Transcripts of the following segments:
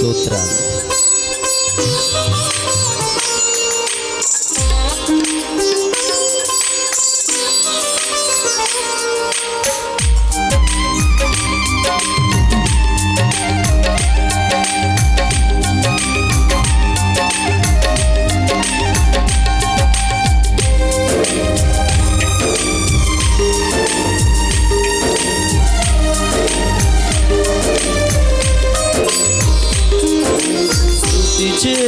సూత్రాలు.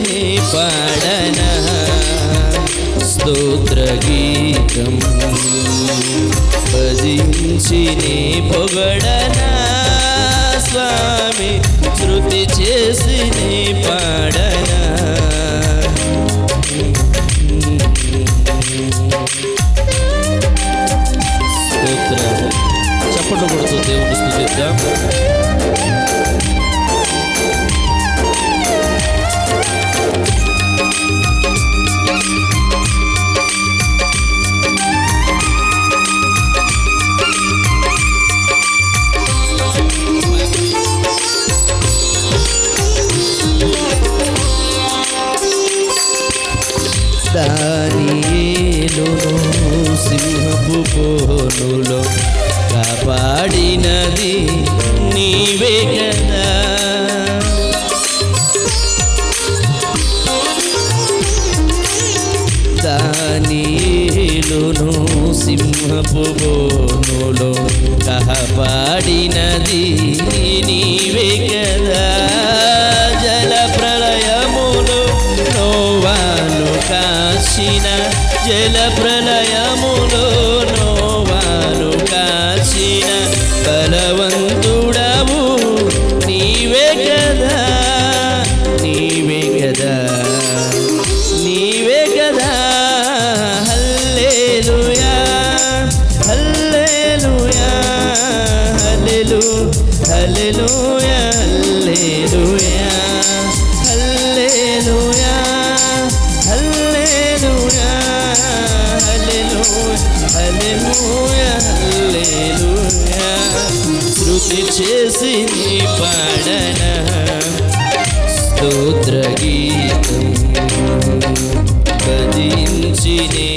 నే పాడన. స్తోత్ర గీతం. భజించి నే పొగడన. స్వామి శృతి చేసి నే పాడన. స్తోత్రాలు చప్పట్లు కొడుతూ దేవుని స్థుతిద్దాం. కాపాడినది నీవే కదా. దానియేలును సింహపు పోనులో కాపాడినది నీవే కదా. జల ప్రళయములు నోవాను కాసిన జల ప్రళయములు శృతి చేసి నీ పాడన స్తోత్ర గీతం భజించి నీ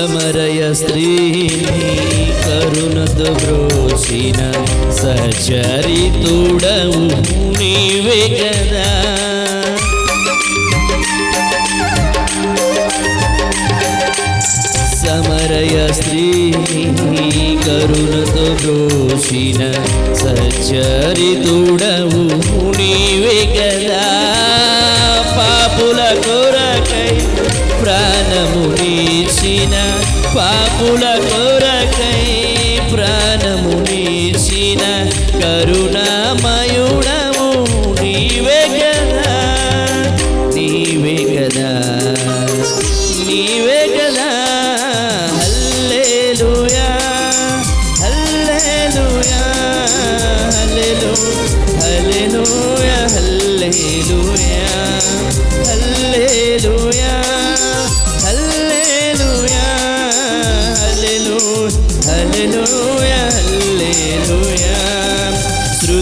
సమరయ స్త్రీని కరుణతో బ్రోచిన సచరితుడవు నీవే కదా సమరయ స్త్రీని కరుణతో బ్రోచిన సచరితుడవు నీవే కదా ప్రాణము నీచిన పాపుల కొరకై ప్రాణము నీచిన కరుణామయుడము నీవే కదా నీవే కదా నీవే